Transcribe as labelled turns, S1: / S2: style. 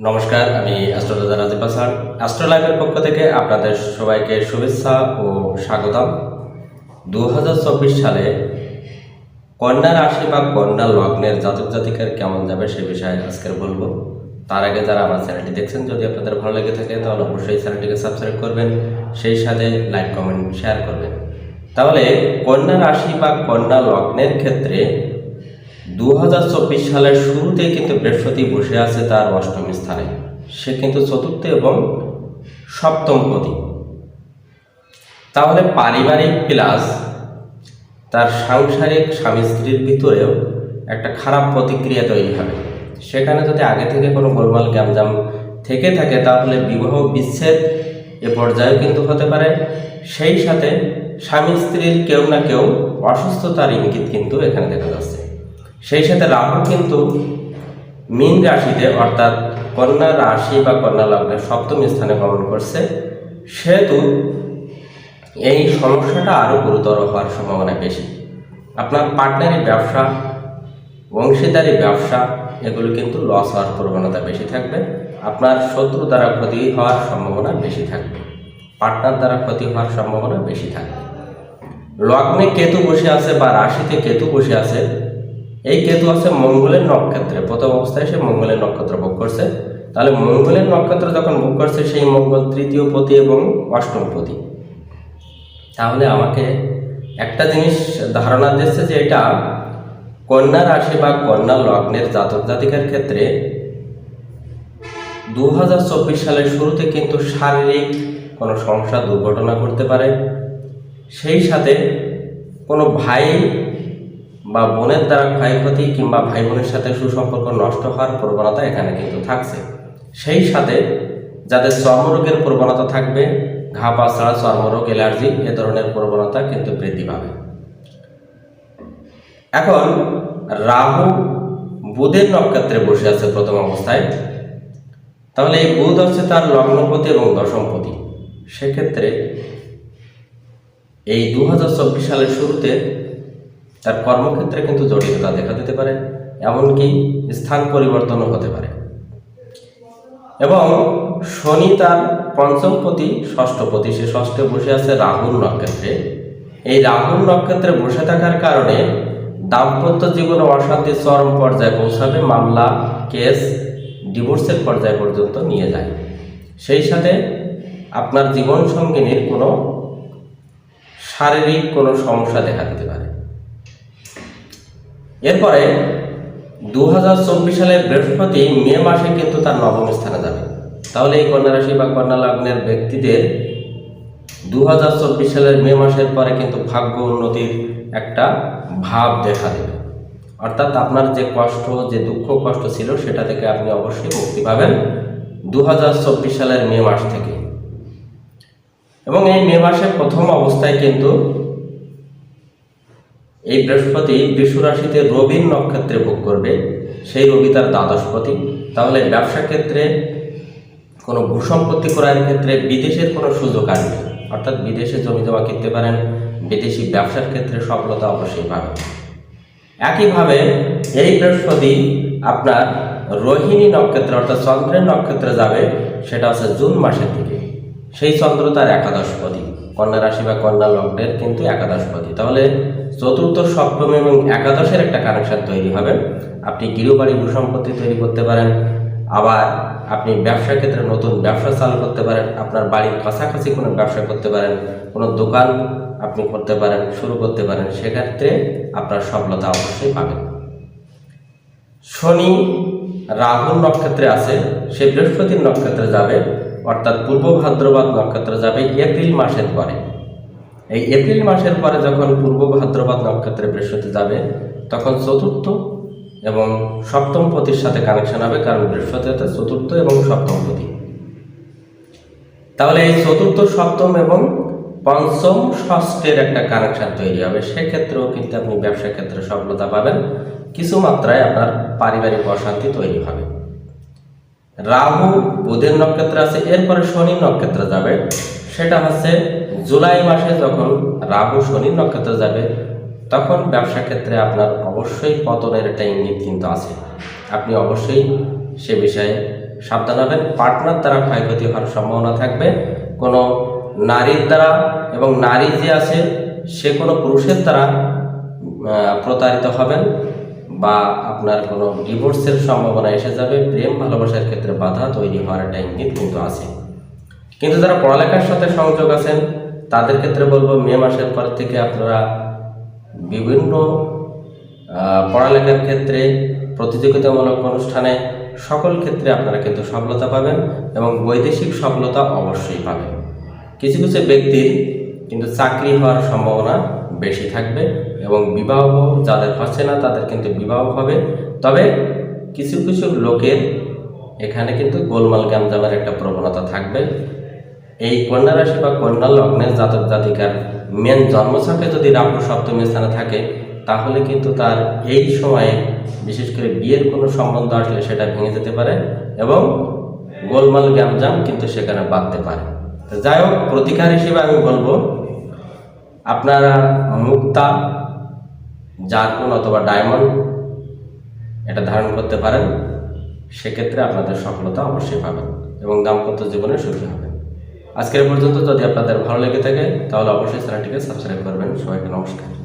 S1: নমস্কার, আমি অ্যাস্ট্রোলজার রাজীব হাসান অ্যাস্ট্রোলাইভের পক্ষ থেকে আপনাদের সবাইকে শুভেচ্ছা ও স্বাগতম। দু সালে কন্যা রাশি বা কন্যা লগ্নের জাতক জাতিকার কেমন যাবে সে বিষয়ে আজকের বলব। তার আগে যারা আমার চ্যানেলটি দেখছেন, যদি আপনাদের ভালো লেগে থাকে, তাহলে অবশ্যই চ্যানেলটিকে সাবস্ক্রাইব করবেন। সেই সাথে লাইক, কমেন্ট, শেয়ার করবেন। তাহলে কন্যা রাশি বা কন্যা লগ্নের ক্ষেত্রে দু হাজার চব্বিশ সালের শুরুতেই কিন্তু বৃহস্পতি বসে আছে তার অষ্টম স্থানে। সে কিন্তু চতুর্থ এবং সপ্তম পতি। তাহলে পারিবারিক প্লাস তার সাংসারিক স্বামী স্ত্রীর ভিতরেও একটা খারাপ প্রতিক্রিয়া তৈরি হবে। সেখানে যদি আগে থেকে কোনো গোলমাল গ্যামজাম থেকে থাকে, তাহলে বিবাহ বিচ্ছেদ এ পর্যায়েও কিন্তু হতে পারে। সেই সাথে স্বামী স্ত্রীর কেউ না কেউ অসুস্থতার ইঙ্গিত কিন্তু এখানে দেখা যাচ্ছে। সেই সাথে রাহু কিন্তু মীন রাশিতে অর্থাৎ কন্যা রাশি বা কন্যা লগ্নের সপ্তম স্থানে গমন করছে। সেহেতু এই সমস্যাটা আরও গুরুতর হওয়ার সম্ভাবনা বেশি। আপনার পার্টনারি ব্যবসা অংশীদারি ব্যবসা, এগুলো কিন্তু লস হওয়ার প্রবণতা বেশি থাকবে। আপনার শত্রু দ্বারা ক্ষতি হওয়ার সম্ভাবনা বেশি থাকবে। পার্টনার দ্বারা ক্ষতি হওয়ার সম্ভাবনা বেশি থাকবে। লগ্নে কেতু বসে আছে বা রাশিতে কেতু বসে আছে, এই কেতু আছে মঙ্গলের নক্ষত্রে। প্রথম অবস্থায় সে মঙ্গলের নক্ষত্র ভোগ করছে। তাহলে মঙ্গলের নক্ষত্র যখন ভোগ করছে, সেই মঙ্গল তৃতীয় পতি এবং অষ্টম পতি। তাহলে আমাকে একটা জিনিস ধারণা দিচ্ছে যে এটা কন্যা রাশি বা কন্যা লগ্নের জাতক জাতিকার ক্ষেত্রে দু হাজার চব্বিশ সালের শুরুতে কিন্তু শারীরিক কোনো সমস্যা, দুর্ঘটনা করতে পারে। সেই সাথে কোনো ভাই বা বোনের দ্বারা ক্ষয়ক্ষতি কিংবা ভাই বোনের সাথে সুসম্পর্ক নষ্ট হওয়ার প্রবণতা এখানে কিন্তু থাকছে। সেই সাথে যাদের চর্মরোগের প্রবণতা থাকবে, ঘা পাছড়া চর্মরোগ, অ্যালার্জি এ ধরনের প্রবণতা কিন্তু বৃদ্ধি পাবে। এখন রাহু বুধের নক্ষত্রে বসে আছে প্রথম অবস্থায়। তাহলে এই বুধ হচ্ছে তার লগ্নপতি এবং দশমপতি। সেক্ষেত্রে এই দু হাজার চব্বিশ সালের শুরুতে তার কর্মক্ষেত্রে কিন্তু জটিলতা দেখা দিতে পারে, এমনকি স্থান পরিবর্তনও হতে পারে। এবং শনি তার পঞ্চমপতি, ষষ্ঠপতি, সে ষষ্ঠে বসে আছে রাহুল নক্ষত্রে। এই রাহুল নক্ষত্রে বসে থাকার কারণে দাম্পত্য জীবনে অশান্তি, চরম পর্যায়ে পৌঁছাবে, মামলা, কেস, ডিভোর্সের পর্যায় পর্যন্ত নিয়ে যায়। সেই সাথে আপনার জীবন সঙ্গিনীর কোনো শারীরিক কোনো সমস্যা দেখা দিতে পারে। এরপরে দু সালের বৃহস্পতি মে মাসে কিন্তু তার নবম স্থানে যাবে। তাহলে এই কন্যা রাশি বা কন্যা লগ্নের ব্যক্তিদের দু হাজার চব্বিশ সালের মে মাসের পরে কিন্তু ভাগ্য উন্নতির একটা ভাব দেখা দেবে। অর্থাৎ আপনার যে কষ্ট, যে দুঃখ, কষ্ট ছিল সেটা থেকে আপনি অবশ্যই মুক্তি পাবেন দু হাজার চব্বিশ সালের মে মাস থেকে। এবং এই মে মাসের প্রথম অবস্থায় কিন্তু এই বৃহস্পতি বৃষ রাশিতে রবির নক্ষত্রে ভোগ করবে। সেই রবি তার দ্বাদশপতি। তাহলে ব্যবসা ক্ষেত্রে কোনো ভূসম্পত্তি ক্রয়ের ক্ষেত্রে বিদেশের কোনো সুযোগ আসবে অর্থাৎ বিদেশে জমি জমা কিনতে পারেন, বিদেশি ব্যবসার ক্ষেত্রে সফলতা অবশ্যই পাবেন। একইভাবে এই বৃহস্পতি আপনার রোহিণী নক্ষত্রে অর্থাৎ চন্দ্রের নক্ষত্রে যাবে, সেটা হচ্ছে জুন মাসের দিকে। সেই চন্দ্র তার একাদশপতি কন্যা রাশি বা কন্যা লগ্নের কিন্তু একাদশপতি তাহলে চতুর্থ, সপ্তম এবং একাদশের একটা কানেকশন তৈরি হবে। আপনি গৃহবাড়ি ভূসম্পত্তি তৈরি করতে পারেন। আবার আপনি ব্যবসা ক্ষেত্রে নতুন ব্যবসা চালু করতে পারেন। আপনার বাড়ির কাছাকাছি কোনো ব্যবসা করতে পারেন। কোনো দোকান আপনি করতে পারেন, শুরু করতে পারেন। সেক্ষেত্রে আপনার সফলতা অবশ্যই পাবেন। শনি রাহুর নক্ষত্রে আছে। সে বৃহস্পতির নক্ষত্রে যাবে। অর্থাৎ পূর্ব ভাদ্রবাদ নক্ষত্রে যাবে এপ্রিল মাসের পরে। এই এপ্রিল মাসের পরে যখন পূর্ব ভাদ্রবাদ নক্ষত্রে বৃহস্পতি যাবে, তখন চতুর্থ এবং সপ্তম পতির সাথে কানেকশন হবে, কারণ বৃহস্পতি হচ্ছে চতুর্থ এবং সপ্তম পতি। তাহলে এই চতুর্থ, সপ্তম এবং পঞ্চম, ষষ্ঠের একটা কানেকশন তৈরি হবে। সেক্ষেত্রেও কিন্তু আপনি ব্যবসা ক্ষেত্রে সফলতা পাবেন। কিছু মাত্রায় আপনার পারিবারিক অশান্তি তৈরি হবে। রাহু, বুধের নক্ষত্রে আছে, এরপরে শনি নক্ষত্রে যাবে। সেটা হচ্ছে জুলাই মাসে যখন রাহু শনি নক্ষত্র যাবে, তখন ব্যবসা ক্ষেত্রে আপনার অবশ্যই পতনের একটা ইঙ্গিত কিন্তু আছে। আপনি অবশ্যই সে বিষয়ে সাবধান হবেন। পার্টনার দ্বারা ক্ষয়ক্ষতি হওয়ার সম্ভাবনা থাকবে। কোনো নারীর দ্বারা এবং নারী যে আছে, সে কোনো পুরুষের দ্বারা প্রতারিত হবেন। বা আপনার কোনো ডিভোর্সের সম্ভাবনা এসে যাবে, প্রেম ভালোবাসার ক্ষেত্রে বাধা তৈরি হওয়ার একটা ইঙ্গিত কিন্তু আছে। কিন্তু যারা পড়ালেখার সাথে সংযোগ আছেন, তাদের ক্ষেত্রে বলব মে মাসের পর থেকে আপনারা বিভিন্ন পড়ালেখার ক্ষেত্রে, প্রতিযোগিতামূলক অনুষ্ঠানে সকল ক্ষেত্রে আপনারা কিন্তু সফলতা পাবেন এবং বৈদেশিক সফলতা অবশ্যই পাবেন। কিছু কিছু ব্যক্তির কিন্তু চাকরি হওয়ার সম্ভাবনা বেশি থাকবে এবং বিবাহ যাদের হচ্ছে না, তাদের কিন্তু বিবাহ হবে। তবে কিছু কিছু লোকের এখানে কিন্তু গোলমাল গ্যামজামের একটা প্রবণতা থাকবে। এই কন্যা রাশি বা কন্যা লগ্নের জাতক জাতিকার মেন জন্মছকে যদি রাহু সপ্তমী স্থানে থাকে, তাহলে কিন্তু তার এই সময়ে বিশেষ করে বিয়ের কোনো সম্বন্ধ আসলে সেটা ভেঙে যেতে পারে এবং গোলমাল গ্যামজাম কিন্তু সেখানে বাঁধতে পারে। যাই হোক প্রতিকার হিসেবে আমি বলব, আপনারা মুক্তা, জারকুন অথবা ডায়মন্ড এটা ধারণ করতে পারেন, সেক্ষেত্রে আপনাদের সফলতা অবশ্যই পাবেন এবং দাম্পত্য জীবনে সুখী হবেন। আজকের পর্যন্ত যদি আপনাদের ভালো লেগে থাকে, তাহলে অবশ্যই চ্যানেলটিকে সাবস্ক্রাইব করবেন। সবাইকে নমস্কার।